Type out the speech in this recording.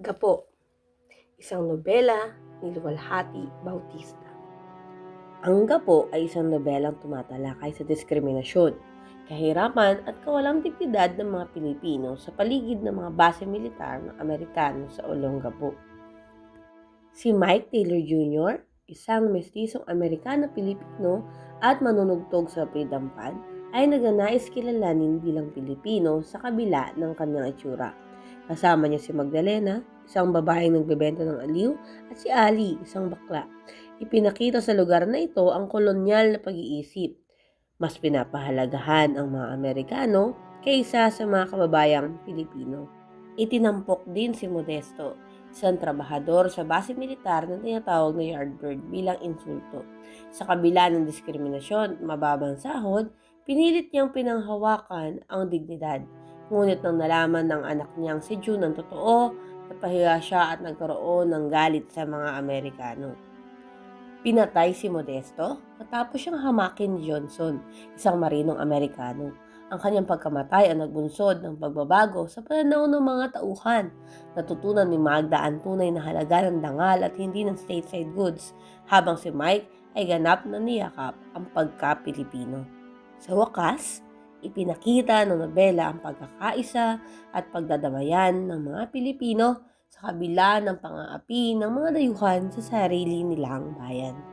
Gapo, isang nobela ni Luwalhati Bautista. Ang Gapo ay isang nobelang tumatalakay sa diskriminasyon, kahirapan at kawalang dignidad ng mga Pilipino sa paligid ng mga base militar ng Amerikano sa Olongapo. Si Mike Taylor Jr., isang mestisong Amerikano-Pilipino at manunugtog sa Pridampan, ay naganais kilalanin bilang Pilipino sa kabila ng kanyang itsura. Kasama niya si Magdalena, isang babaeng nagbebenta ng aliw, at si Ali, isang bakla. Ipinakita sa lugar na ito ang kolonyal na pag-iisip. Mas pinapahalagahan ang mga Amerikano kaysa sa mga kababayang Pilipino. Itinampok din si Modesto, isang trabahador sa base militar na tinatawag na yardbird bilang insulto. Sa kabila ng diskriminasyon mababang sahod, pinilit niyang pinanghawakan ang dignidad. Ngunit nang nalaman ng anak niyang si June ang totoo, napahiya siya at nagkaroon ng galit sa mga Amerikano. Pinatay si Modesto matapos siyang hamakin ni Johnson, isang marinong Amerikano. Ang kanyang pagkamatay ang nagbunsod ng pagbabago sa pananaw ng mga tauhan. Natutunan ni Magda ang tunay na halaga ng dangal at hindi ng stateside goods, habang si Mike ay ganap na niyakap ang pagka-Pilipino. Sa wakas, ipinakita ng nobela ang pagkakaisa at pagdadamayan ng mga Pilipino sa kabila ng pang-aapi ng mga dayuhan sa sarili nilang bayan.